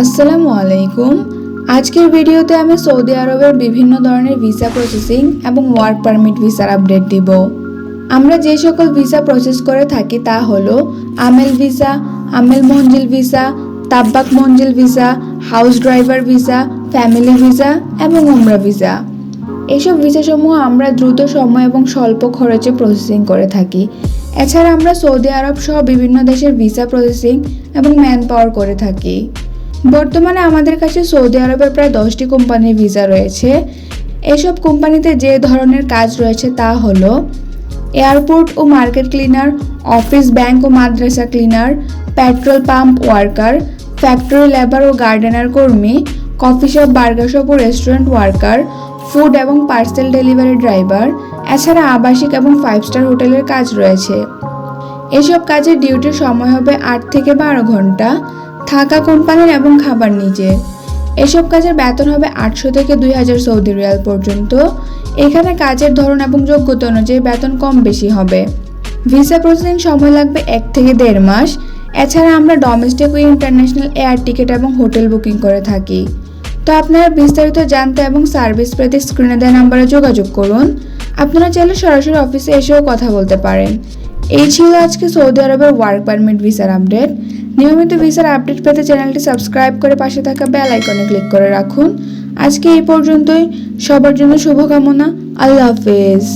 আসসালামু আলাইকুম। আজকের ভিডিওতে আমি সৌদি আরবের বিভিন্ন ধরনের ভিসা প্রসেসিং এবং ওয়ার্ক পারমিট ভিসার আপডেট দিব। আমরা যে সকল ভিসা প্রসেস করে থাকি তা হলো আমেল ভিসা, আমেল মঞ্জিল ভিসা, তাব্বাক মঞ্জিল visa house driver visa family visa এবং উমরা ভিসা। এসব ভিসাসমূহ আমরা দ্রুত সময় এবং স্বল্প খরচে প্রসেসিং করে থাকি। এছাড়া আমরা সৌদি আরব সহ বিভিন্ন দেশের ভিসা প্রসেসিং এবং ম্যান পাওয়ার করে থাকি। বর্তমানে আমাদের কাছে সৌদি আরবের প্রায় দশটি কোম্পানির ভিসা রয়েছে। এসব কোম্পানিতে যে ধরনের কাজ রয়েছে তা হলো এয়ারপোর্ট ও মার্কেট ক্লিনার, অফিস ব্যাংক ও মাদ্রাসা cleaner, petrol pump worker, factory labour ও গার্ডেনার কর্মী, কফি শপ, বার্গার শপ ও রেস্টুরেন্ট ওয়ার্কার, ফুড এবং পার্সেল ডেলিভারি ড্রাইভার, এছাড়া আবাসিক এবং ফাইভ স্টার হোটেলের কাজ রয়েছে। এসব কাজের ডিউটির সময় হবে আট থেকে বারো ঘণ্টা। থাকা কোম্পানির এবং খাবার নিজে এসব কাজের বেতন হবে আটশো থেকে দুই হাজার সৌদি রিয়াল পর্যন্ত। এখানে কাজের ধরন এবং যোগ্যতা অনুযায়ী বেতন কম বেশি হবে। ভিসা প্রসেসিং সময় লাগবে এক থেকে দেড় মাস। এছাড়া আমরা ডোমেস্টিক ও ইন্টারন্যাশনাল এয়ার টিকিট এবং হোটেল বুকিং করে থাকি। তো আপনারা বিস্তারিত জানতে এবং সার্ভিস পেতে স্ক্রিনে দেওয়া নাম্বারে যোগাযোগ করুন। আপনারা চাইলে সরাসরি অফিসে এসেও কথা বলতে পারেন। এই ছিল আজকে সৌদি আরবের ওয়ার্ক পারমিট ভিসার আপডেট। নিয়মিত ভিসার আপডেট পেতে চ্যানেলটি সাবস্ক্রাইব করে পাশে থাকা বেল আইকনে ক্লিক করে রাখুন। আজকে এই পর্যন্তই। সবার জন্য শুভকামনা। আল্লাহ হাফেজ।